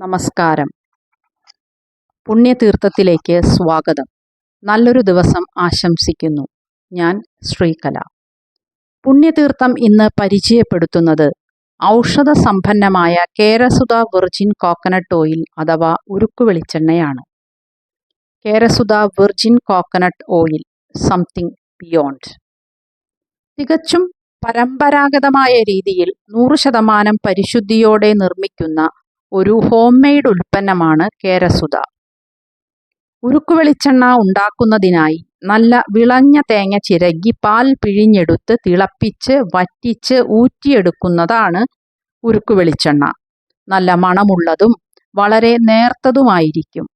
നമസ്കാരം. പുണ്യതീർത്ഥത്തിലേക്ക് സ്വാഗതം. നല്ലൊരു ദിവസം ആശംസിക്കുന്നു. ഞാൻ ശ്രീകല. പുണ്യതീർത്ഥം ഇന്ന് പരിചയപ്പെടുത്തുന്നത് ഔഷധ സമ്പന്നമായ കേരസുത വിർജിൻ കോക്കനട്ട് ഓയിൽ അഥവാ ഉരുക്കു വെളിച്ചെണ്ണയാണ്. Kerasutha virgin coconut oil something beyond. തികച്ചും പരമ്പരാഗതമായ രീതിയിൽ നൂറ് ശതമാനം പരിശുദ്ധിയോടെ നിർമ്മിക്കുന്ന ഒരു ഹോം മെയ്ഡ് ഉൽപ്പന്നമാണ് കേരസുത ഉരുക്കു വെളിച്ചെണ്ണ ഉണ്ടാക്കുന്നതിനായി നല്ല വിളഞ്ഞ തേങ്ങ ചിരകി പാൽ പിഴിഞ്ഞെടുത്ത് തിളപ്പിച്ച് വറ്റിച്ച് ഊറ്റിയെടുക്കുന്നതാണ് ഉരുക്കു വെളിച്ചെണ്ണ. നല്ല മണമുള്ളതും വളരെ നേർത്തതുമായിരിക്കും.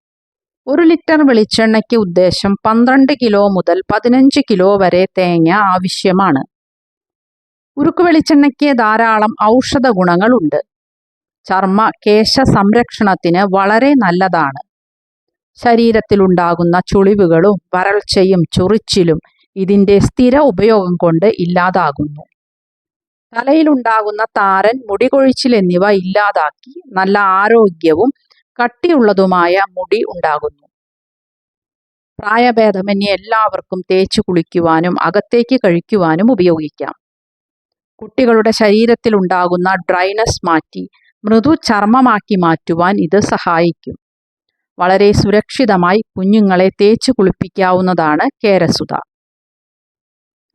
ഒരു ലിറ്റർ വെളിച്ചെണ്ണയ്ക്ക് ഉദ്ദേശം പന്ത്രണ്ട് കിലോ മുതൽ പതിനഞ്ച് കിലോ വരെ തേങ്ങ ആവശ്യമാണ്. ഉരുക്കു വെളിച്ചെണ്ണയ്ക്ക് ധാരാളം ഔഷധ ഗുണങ്ങളുണ്ട് ചർമ്മ കേശ സംരക്ഷണത്തിന് വളരെ നല്ലതാണ്. ശരീരത്തിലുണ്ടാകുന്ന ചുളിവുകളും വരൾച്ചയും ചൊറിച്ചിലും ഇതിന്റെ സ്ഥിര ഉപയോഗം കൊണ്ട് ഇല്ലാതാകുന്നു. തലയിലുണ്ടാകുന്ന താരൻ മുടികൊഴിച്ചിൽ എന്നിവ ഇല്ലാതാക്കി നല്ല ആരോഗ്യവും കട്ടിയുള്ളതുമായ മുടി ഉണ്ടാകുന്നു. പ്രായഭേദമന്യേ എല്ലാവർക്കും തേച്ചു കുളിക്കുവാനും അകത്തേക്ക് കഴിക്കുവാനും ഉപയോഗിക്കാം. കുട്ടികളുടെ ശരീരത്തിലുണ്ടാകുന്ന ഡ്രൈനസ് മാറ്റി മൃദു ചർമ്മമാക്കി മാറ്റുവാൻ ഇത് സഹായിക്കും. വളരെ സുരക്ഷിതമായി കുഞ്ഞുങ്ങളെ തേച്ചു കുളിപ്പിക്കാവുന്നതാണ് കേരസുത.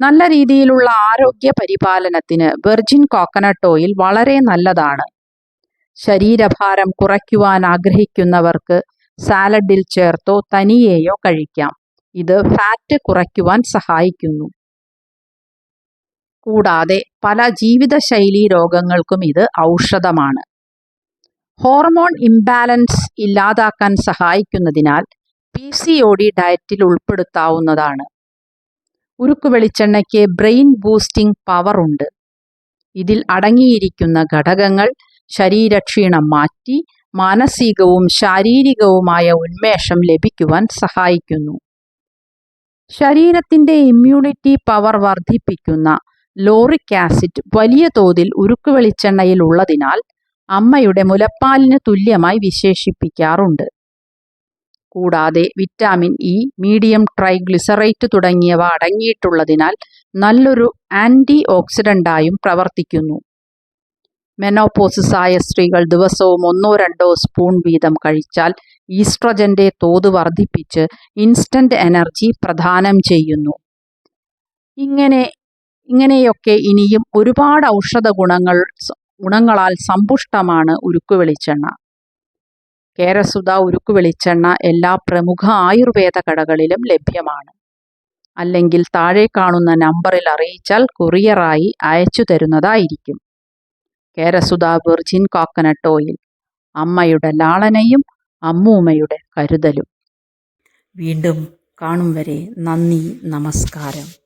നല്ല രീതിയിലുള്ള ആരോഗ്യ പരിപാലനത്തിന് വെർജിൻ കോക്കനട്ട് ഓയിൽ വളരെ നല്ലതാണ്. ശരീരഭാരം കുറയ്ക്കുവാൻ ആഗ്രഹിക്കുന്നവർക്ക് സാലഡിൽ ചേർത്തോ തനിയെയോ കഴിക്കാം. ഇത് ഫാറ്റ് കുറയ്ക്കുവാൻ സഹായിക്കുന്നു. കൂടാതെ പല ജീവിതശൈലി രോഗങ്ങൾക്കും ഇത് ഔഷധമാണ്. ഹോർമോൺ ഇംബാലൻസ് ഇല്ലാതാക്കാൻ സഹായിക്കുന്നതിനാൽ പി സി ഒ ഡി ഡയറ്റിൽ ഉൾപ്പെടുത്താവുന്നതാണ്. ഉരുക്കു വെളിച്ചെണ്ണയ്ക്ക് ബ്രെയിൻ ബൂസ്റ്റിംഗ് പവർ ഉണ്ട്. ഇതിൽ അടങ്ങിയിരിക്കുന്ന ഘടകങ്ങൾ ശരീരക്ഷീണം മാറ്റി മാനസികവും ശാരീരികവുമായ ഉന്മേഷം ലഭിക്കുവാൻ സഹായിക്കുന്നു. ശരീരത്തിന്റെ ഇമ്മ്യൂണിറ്റി പവർ വർദ്ധിപ്പിക്കുന്ന ലോറിക് ആസിഡ് വലിയ തോതിൽ ഉരുക്കു വെളിച്ചെണ്ണയിൽ ഉള്ളതിനാൽ അമ്മയുടെ മുലപ്പാലിന് തുല്യമായി വിശേഷിപ്പിക്കാറുണ്ട്. കൂടാതെ വിറ്റാമിൻ ഇ മീഡിയം ട്രൈഗ്ലിസറേറ്റ് തുടങ്ങിയവ അടങ്ങിയിട്ടുള്ളതിനാൽ നല്ലൊരു ആന്റി ഓക്സിഡന്റായും പ്രവർത്തിക്കുന്നു. മെനോപോസിസായ സ്ത്രീകൾ ദിവസവും ഒന്നോ രണ്ടോ സ്പൂൺ വീതം കഴിച്ചാൽ ഈസ്ട്രജന്റെ തോത് വർദ്ധിപ്പിച്ച് ഇൻസ്റ്റന്റ് എനർജി പ്രദാനം ചെയ്യുന്നു. ഇങ്ങനെ ഇങ്ങനെയൊക്കെ ഇനിയും ഒരുപാട് ഔഷധ ഗുണങ്ങൾ ഗുണങ്ങളാൽ സമ്പുഷ്ടമാണ് ഉരുക്കു വെളിച്ചെണ്ണ കേരസുത ഉരുക്കു വെളിച്ചെണ്ണ എല്ലാ പ്രമുഖ ആയുർവേദ കടകളിലും ലഭ്യമാണ്. അല്ലെങ്കിൽ താഴെ കാണുന്ന നമ്പറിൽ അറിയിച്ചാൽ കൊറിയറായി അയച്ചു തരുന്നതായിരിക്കും. കേരസുത വെർജിൻ കോക്കനട്ട് ഓയിൽ അമ്മയുടെ ലാളനയും അമ്മൂമ്മയുടെ കരുതലും. വീണ്ടും കാണും വരെ നന്ദി നമസ്കാരം.